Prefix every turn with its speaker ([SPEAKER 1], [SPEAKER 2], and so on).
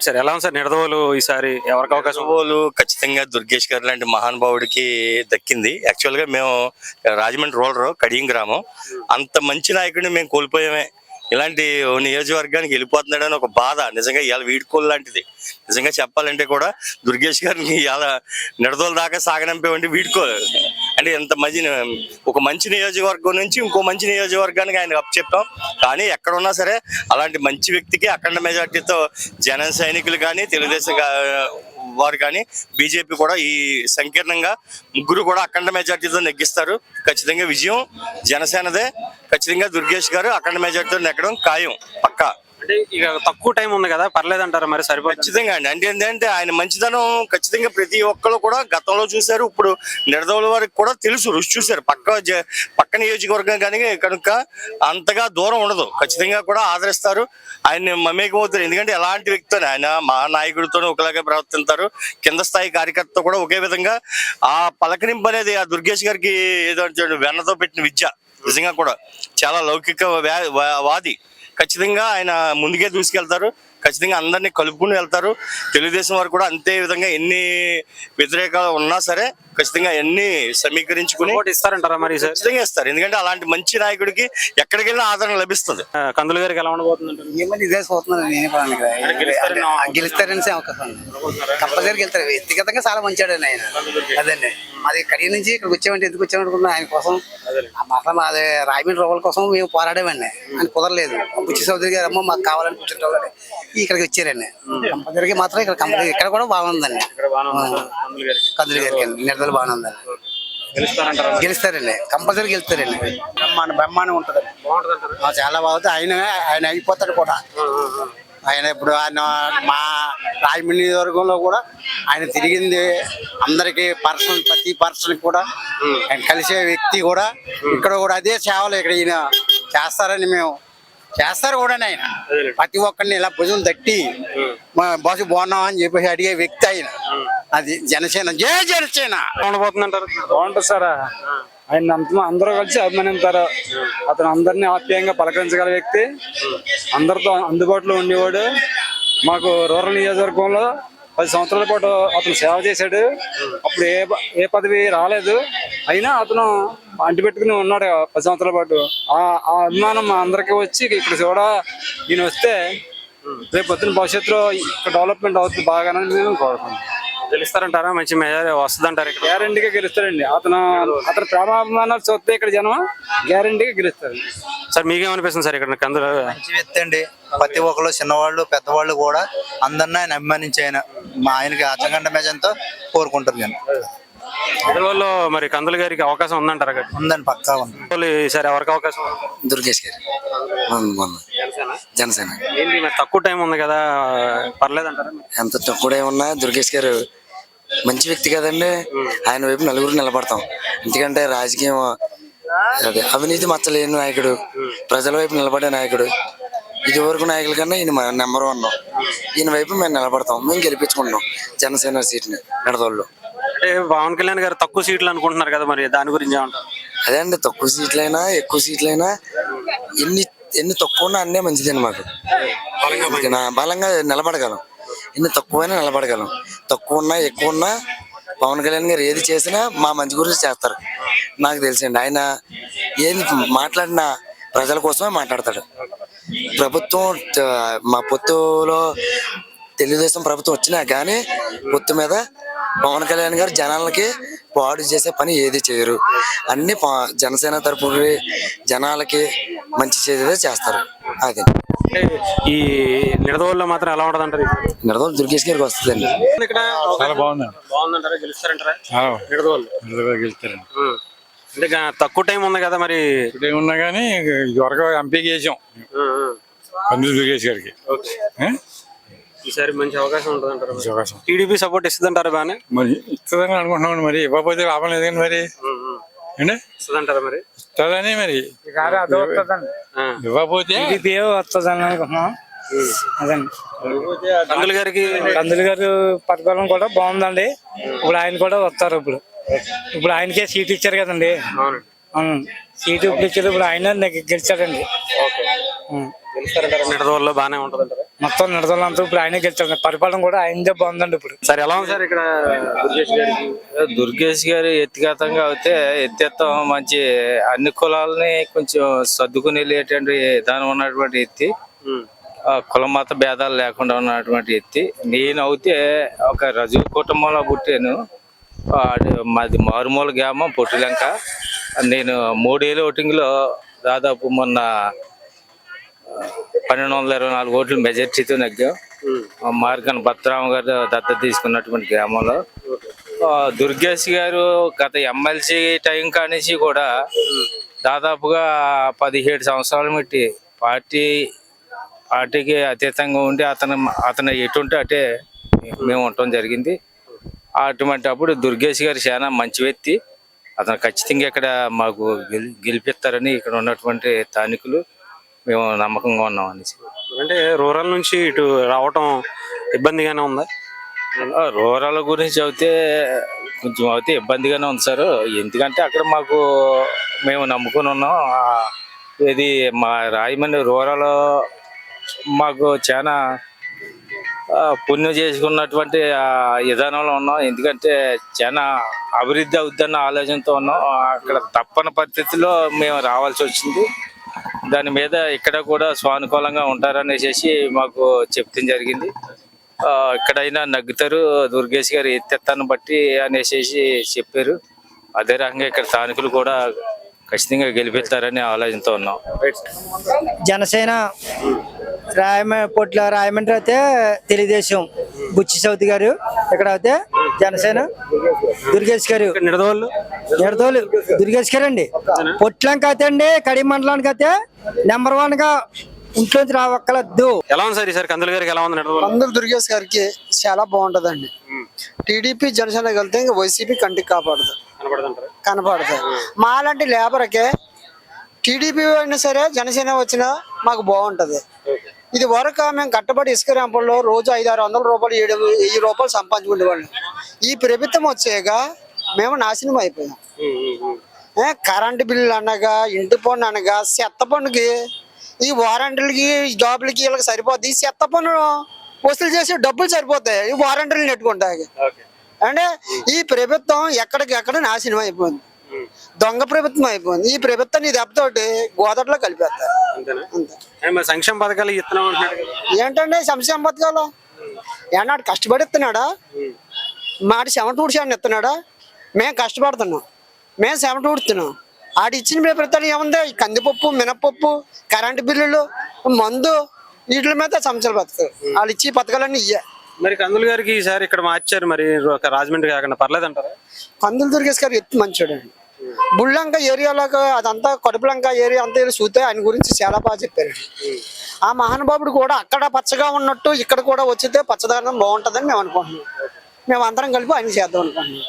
[SPEAKER 1] Sir ఎలా ఉంది sir Nidadavolu ఈసారి? ఎవరికి అవకాశం?
[SPEAKER 2] గోలు ఖచ్చితంగా దుర్గేష్ గారు లాంటి మహానుభావుడికి దక్కింది. యాక్చువల్గా మేము రాజమండ్రి రూరల్ కడియం గ్రామం. అంత మంచి నాయకుడిని మేము కోల్పోయామే. ఇలాంటి నియోజకవర్గానికి వెళ్ళిపోతున్నాడని ఒక బాధ. నిజంగా ఇవాళ వీడుకోలు లాంటిది. నిజంగా చెప్పాలంటే కూడా దుర్గేష్ గారిని ఇవాళ నిడదోల దాకా సాగనంపేవంటి వీడుకో అంటే ఎంత మంచి ఒక మంచి నియోజకవర్గం నుంచి ఇంకో మంచి నియోజకవర్గానికి ఆయన అప్పచెప్పాం కానీ ఎక్కడున్నా సరే అలాంటి మంచి వ్యక్తికి అఖండ మెజార్టీతో జన సైనికులు కానీ తెలుగుదేశం వారు కానీ బీజేపీ కూడా ఈ సంకీర్ణంగా ముగ్గురు కూడా అఖండ మెజార్టీతో నెగ్గిస్తారు. ఖచ్చితంగా విజయం జనసేనదే. ఖచ్చితంగా దుర్గేష్ గారు అఖండ మెజార్టీతో నెగ్గడం ఖాయం పక్కా.
[SPEAKER 1] అంటే ఇక తక్కువ టైం ఉంది కదా పర్లేదంటారా మరి సరిపోతుంది?
[SPEAKER 2] ఖచ్చితంగా అండి. అంటే ఏంటంటే ఆయన మంచితనం ఖచ్చితంగా ప్రతి ఒక్కరు కూడా గతంలో చూశారు ఇప్పుడు నిడదవుల వారికి కూడా తెలుసు రుచి చూశారు. పక్క జ- పక్క నియోజకవర్గం కానీ కనుక అంతగా దూరం ఉండదు. ఖచ్చితంగా కూడా ఆదరిస్తారు. ఆయన మమేకమవుతారు. ఎందుకంటే ఎలాంటి వ్యక్తితో ఆయన మా నాయకుడితో ఒకలాగే ప్రవర్తిస్తారు కింద స్థాయి కార్యకర్త కూడా ఒకే విధంగా ఆ పలకరింపు అనేది ఆ దుర్గేష్ గారికి ఏదో వెన్నతో పెట్టిన విద్య. నిజంగా కూడా చాలా లౌకిక వాది. ఖచ్చితంగా ఆయన ముందుకే దూసుకెళ్తారు. ఖచ్చితంగా అందరినీ కలుపుకుని వెళ్తారు. తెలుగుదేశం వారు కూడా అంతే విధంగా ఎన్ని వ్యతిరేకాలు ఉన్నా సరే ఖచ్చితంగా ఎన్ని సమీకరించుకుని
[SPEAKER 1] ఇస్తారంటారా మరి
[SPEAKER 2] ఖచ్చితంగా ఇస్తారు. ఎందుకంటే అలాంటి మంచి నాయకుడికి ఎక్కడికి వెళ్ళినా ఆదరణ లభిస్తుంది.
[SPEAKER 1] కందులు గారికి ఎలా ఉండబోతుంది అంటారు
[SPEAKER 3] ఏమని ఇదే చూస్తున్నాను నేనే పడాను కదా.
[SPEAKER 1] గెలుస్తారని
[SPEAKER 3] ఆ, గెలుస్తారని అవకాశం కంపల్సరీ గెలుస్తారు. వ్యక్తిగతంగా చాలా మంచివాడు ఆయన. అదండి అది కడియ నుంచి ఇక్కడికి వచ్చామంటే ఎందుకు వచ్చామనుకున్నా ఆయన కోసం. అసలు మాది రాయమండ్రి రోగుల కోసం మేము పోరాడామండి ఆయన కుదరలేదు. బుచ్చి చౌదరి గారు అమ్మ మాకు కావాలని కూర్చుంటామని ఇక్కడికి వచ్చారండి. కంపల్సరీగా మాత్రం ఇక్కడ కంపల్సరీ ఇక్కడ కూడా బాగుందండి.
[SPEAKER 1] కందులు గారికి.
[SPEAKER 3] కందులు గారికి నిడదలు బాగుందండి.
[SPEAKER 1] గెలుస్తారంటారా?
[SPEAKER 3] గెలుస్తారండి. కంపల్సరీ గెలుస్తారండి.
[SPEAKER 4] బ్రహ్మాండం బ్రహ్మాండం ఉంటది
[SPEAKER 1] బాగుంటుందంటారా?
[SPEAKER 4] ఆ, చాలా బాగుంది. ఆయన ఆయన అయిపోతాడు కూడా. ఆయన ఇప్పుడు ఆయన మా రాజమండ్రి నియోజకవర్గంలో కూడా ఆయన తిరిగింది. అందరికి పర్సన్ ప్రతి పర్సన్ కూడా ఆయన కలిసే వ్యక్తి కూడా. ఇక్కడ కూడా అదే సేవలు ఇక్కడ ఈయన చేస్తారని మేము చేస్తారు కూడా ఆయన ప్రతి ఒక్కరిని ఇలా భుజం తట్టి మా బస్సు బాగున్నాం అని చెప్పేసి అడిగే వ్యక్తి ఆయన. అది జనసేన. జయ జనసేన.
[SPEAKER 5] బాగుంటుంది సార్. ఆయన అందరూ కలిసి అభిమానిస్తారు అతను అందరినీ ఆప్యాయంగా పలకరించగల వ్యక్తి. అందరితో అందుబాటులో ఉండేవాడు. మాకు రూరల్ నియోజకవర్గంలో పది సంవత్సరాల పాటు అతను సేవ చేశాడు. అప్పుడు ఏ ఏ పదవి రాలేదు. అయినా అతను అంటి పెట్టుకుని ఉన్నాడు పది సంవత్సరాల పాటు. ఆ ఆ అభిమానం మా అందరికీ వచ్చి ఇక్కడ కూడా ఈయన వస్తే రేపు పొద్దున భవిష్యత్తులో ఇక్కడ డెవలప్మెంట్ అవుతుంది బాగానని మేము కోరుకుంటున్నాం.
[SPEAKER 1] గెలుస్తారంటారా? మంచి మెజార్ వస్తుంది అంటారు ఇక్కడ.
[SPEAKER 5] గ్యారంటీగా గెలుస్తాడండి అతను అతను ప్రేమాభిమానాలు చూస్తే ఇక్కడ జనం గ్యారంటీగా గెలుస్తారు.
[SPEAKER 1] సార్ మీకేమనిపిస్తుంది సార్ ఇక్కడ కందులు?
[SPEAKER 6] మంచి వ్యక్తి అండి. ప్రతి ఒక్కరు చిన్నవాళ్ళు పెద్దవాళ్ళు కూడా అందరిని ఆయన అభిమానించి ఆయన మా ఆయనకి అచ్చగంట మేజంతో కోరుకుంటారు నేను
[SPEAKER 1] నిడదవోలులో మరి కందులు గారికి అవకాశం ఉందంటారా?
[SPEAKER 6] ఉందండి పక్కా ఉంది.
[SPEAKER 1] నిడదవోలు ఈసారి ఎవరికి అవకాశం ఉంది?
[SPEAKER 3] దుర్గేష్ గారు జనసేన?
[SPEAKER 1] ఏంటి మరి తక్కువ టైం ఉంది కదా పర్లేదంటారా?
[SPEAKER 3] ఎంత తక్కువడే ఉన్నా దుర్గేష్ గారు మంచి వ్యక్తి కదండి. ఆయన వైపు నలుగురు నిలబడతాం. ఎందుకంటే రాజకీయం అదే అవినీతి మచ్చలేని నాయకుడు ప్రజల వైపు నిలబడే నాయకుడు. ఇది వరకు నాయకుల కన్నా ఈయన నెంబర్ వన్ ఈయన వైపు మేము నిలబడతాం. మేము గెలిపించుకుంటాం జనసేన సీట్ని నడదోళ్ళు.
[SPEAKER 1] అంటే పవన్ కళ్యాణ్ గారు తక్కువ సీట్లు అనుకుంటున్నారు కదా మరి దాని గురించి ఏమంటారు?
[SPEAKER 3] అదే అండి తక్కువ సీట్లైనా ఎక్కువ సీట్లైనా ఎన్ని ఎన్ని తక్కువ ఉన్నా అన్నీ మంచిదండి మాకు. బలంగా నిలబడగలం. ఎన్ని తక్కువైనా నిలబడగలం. తక్కువ ఉన్నా ఎక్కువ ఉన్నా పవన్ కళ్యాణ్ గారు ఏది చేసినా మా మంచి గురించి చేస్తారు. నాకు తెలిసండి ఆయన ఏది మాట్లాడినా ప్రజల కోసమే మాట్లాడతాడు. ప్రభుత్వం మా పొత్తులో తెలుగుదేశం ప్రభుత్వం వచ్చినా కానీ పొత్తు మీద పవన్ కళ్యాణ్ గారు జనాలకి పాడు చేసే పని ఏది చేయరు. అన్ని ప- జనసేన తరపు జనాలకి మంచి చేసేదే చేస్తారు. అది.
[SPEAKER 1] ఈ నిడదవోలులో మాత్రం ఎలా ఉంటుంది అంటారు
[SPEAKER 3] నిడదోలు దుర్గేష్ గారికి వస్తుందండి.
[SPEAKER 1] ఇక్కడ
[SPEAKER 5] చాలా బాగుందండి
[SPEAKER 1] బాగుందంటారా? గెలుస్తారంటారా? నిడదవోలు.
[SPEAKER 5] గెలుస్తారండి.
[SPEAKER 1] ఉం. అంటే ఇంకా తక్కువ టైం ఉంది కదా మరి?
[SPEAKER 5] ఇప్పుడు ఏమున్నా కానీ ఎంపీకి
[SPEAKER 1] ఉం, ఉం.
[SPEAKER 5] పందులు దుర్గేష్ గారికి?
[SPEAKER 1] ఈసారి మంచి అవకాశం ఉంటుంది అంటారు
[SPEAKER 5] అవకాశం.
[SPEAKER 1] టీడీపీ సపోర్ట్ ఇస్తుందంటారా బాగానే?
[SPEAKER 5] మరి ఇస్తుందని అనుకుంటున్నాం మరి. ఇవ్వకపోతే లాభం లేదు కానీ మరి ఏంటి?
[SPEAKER 1] మరి?
[SPEAKER 5] ఇస్తుందని మరి.
[SPEAKER 1] ఆ.
[SPEAKER 5] ఇవ్వకపోతే
[SPEAKER 7] వస్తుందని అనుకుంటున్నాం. అదండి
[SPEAKER 1] కందులు గారికి
[SPEAKER 7] కందులు గారు పథకాలం కూడా బాగుందండి. ఇప్పుడు ఆయన కూడా వస్తారు ఇప్పుడు. ఇప్పుడు ఆయనకే సీట్ ఇచ్చారు కదండి.
[SPEAKER 1] అవును
[SPEAKER 7] సీట్ ఇప్పుడు ఇచ్చారు ఇప్పుడు ఆయన గెలిచాడండి.
[SPEAKER 1] గెలుస్తారంటారా? బాగానే ఉంటుంది అంటారా
[SPEAKER 7] మొత్తం నిడదలంతా ఇప్పుడు ఆయనే గెలిచాడు. పరిపాలన కూడా ఆయనదే బాగుందండి ఇప్పుడు.
[SPEAKER 1] సార్ ఎలా ఉంది సార్ ఇక్కడ దుర్గేష్ గారికి
[SPEAKER 8] దుర్గేష్ గారు వ్యక్తిగతంగా అయితే ఎత్తేత్తం మంచి అన్ని కులాలని కొంచెం సర్దుకుని వెళ్ళేటువంటి విధానం ఉన్నటువంటి. ఆ, కుల మత భేదాలు లేకుండా ఉన్నటువంటి వ్యక్తి. నేను అయితే ఒక రజు కుటుంబంలో పుట్టాను. ఆ, మాది మారుమూల గ్రామం పొట్టిలంక. నేను మూడేళ్ళ ఓటింగ్లో దాదాపు మొన్న పన్నెండు వందల ఇరవై నాలుగు ఓట్లు మెజార్టీతో నెగ్గాం మార్గన్ భద్రామ గారు దత్తత తీసుకున్నటువంటి గ్రామంలో. దుర్గేష్ గారు గత ఎమ్మెల్సీ టైం కానించి కూడా దాదాపుగా పదిహేడు సంవత్సరాల మట్టి పార్టీ పార్టీకి అతీతంగా ఉండి అతను అతను ఎటుంటే అటే మేము ఉండటం జరిగింది. అటువంటి అప్పుడు దుర్గేష్ గారు చాలా మంచి వ్యక్తి. అతను ఖచ్చితంగా ఇక్కడ మాకు గెలి గెలిపిస్తారని ఇక్కడ ఉన్నటువంటి స్థానికులు. మేము నమ్మకంగా ఉన్నాం అనేసి.
[SPEAKER 1] అంటే రూరల్ నుంచి ఇటు రావటం ఇబ్బందిగానే ఉందా?
[SPEAKER 8] రూరల్ గురించి అయితే కొంచెం అయితే ఇబ్బందిగానే ఉంది సార్. ఎందుకంటే అక్కడ మాకు మేము నమ్ముకుని ఉన్నాం. ఇది మా రాయమండ్రి రూరల్ మాకు చాలా పుణ్యం చేసుకున్నటువంటి విధానంలో ఉన్నాం. ఎందుకంటే చాలా అభివృద్ధి అవుద్దన్న ఆలోచనతో ఉన్నాం. అక్కడ తప్పని పరిస్థితిలో మేము రావాల్సి వచ్చింది. దాని మీద ఇక్కడ కూడా స్వానుకూలంగా ఉంటారనేసి మాకు చెప్తాం జరిగింది. ఆ, ఎక్కడైనా నగ్గుతారు దుర్గేష్ గారు ఎత్తెత్తాన్ని బట్టి అనేసి చెప్పారు. అదే రకంగా ఇక్కడ స్థానికులు కూడా ఖచ్చితంగా గెలిపిస్తారని ఆలోచనతో ఉన్నాం.
[SPEAKER 9] జనసేన రాయమ పొట్ల రాయమండ్రి అయితే తెలుగుదేశం బుచ్చి చౌతి గారు ఇక్కడ అయితే జనసేన దుర్గేష్ గారు.
[SPEAKER 1] ఇక్కడ నిడదవోళ్ళు?
[SPEAKER 9] ఎడతోలు దుర్గేష్ గారు అండి పొట్లంక అయితే అండి కడి మండలానికి అయితే నెంబర్ వన్గా ఇంట్లోంచి రావక్కలద్దు
[SPEAKER 1] ఎలా ఉంది సార్ ఈసారి కందులు గారికి ఎలా ఉంది
[SPEAKER 10] అందరు దుర్గేష్ గారికి చాలా బాగుంటదండి. టీడీపీ జనసేన కలితే ఇంకా వైసీపీ కంటికి కాపాడదు. కనపడదు. మాలాంటి లేబర్కే టీడీపీ అయినా సరే జనసేన వచ్చినా మాకు బాగుంటది. ఇది వరకు మేము కట్టబడి ఇసుక ర్యాంపుల్లో రోజు ఐదు ఆరు వందల రూపాయలు ఏడు వెయ్యి రూపాయలు సంపాదించుకునేవాళ్ళం. ఈ ప్రభుత్వం వచ్చాక మేము నాశనం అయిపోయాం. కరెంటు బిల్లు అనగా ఇంటి పన్ను అనగా చెత్త పన్నుకి ఈ వారంటీలకి ఈ జాబులకి వీళ్ళకి సరిపోద్ది. ఈ చెత్త పన్ను వసూలు చేసి డబ్బులు సరిపోతాయి. ఈ వారంటీలు నెట్టుకుంటాయి. అంటే ఈ ప్రభుత్వం ఎక్కడికి ఎక్కడ నాశనం అయిపోయింది. దొంగ ప్రభుత్వం అయిపోయింది. ఈ ప్రభుత్వాన్ని దెబ్బతోటి గోదట్లో కలిపేస్తారు.
[SPEAKER 1] సంక్షేమ పథకాలు
[SPEAKER 10] ఏంటంటే సంక్షేమ పథకాలు? ఏనాడు కష్టపడి ఇస్తున్నాడా? మాటి చెమట ఊడ్చాడు ఇస్తున్నాడా? మేము కష్టపడుతున్నాం. మేము చెమట ఊడుతున్నాం ఆడు ఇచ్చిన ప్రభుత్వం ఏముంది? కందిపప్పు మినపప్పు కరెంటు బిల్లులు మందు వీటి మీద సంవత్సరాలు బతుకుతారు వాళ్ళు ఇచ్చే పథకాలన్నీ ఇయ్యే.
[SPEAKER 1] మరి కందులు గారికి ఈసారి ఇక్కడ మార్చారు మరి ఒక రాజమండ్రి కాకుండా పర్లేదంటారా?
[SPEAKER 10] కందులు దుర్గేష్ గారు ఎత్తు మంచోడు అండి బుల్లంక ఏరియాలోకి అదంతా కడుపులంక ఏరియా అంతా చూస్తే ఆయన గురించి చాలా బాగా చెప్పారండి ఆ మహానుభావుడు కూడా అక్కడ పచ్చగా ఉన్నట్టు ఇక్కడ కూడా వచ్చితే పచ్చదనం బాగుంటుందని మేము అనుకుంటున్నాం. మేము అందరం కలిపి ఆయన చేద్దాం అనుకుంటున్నాం.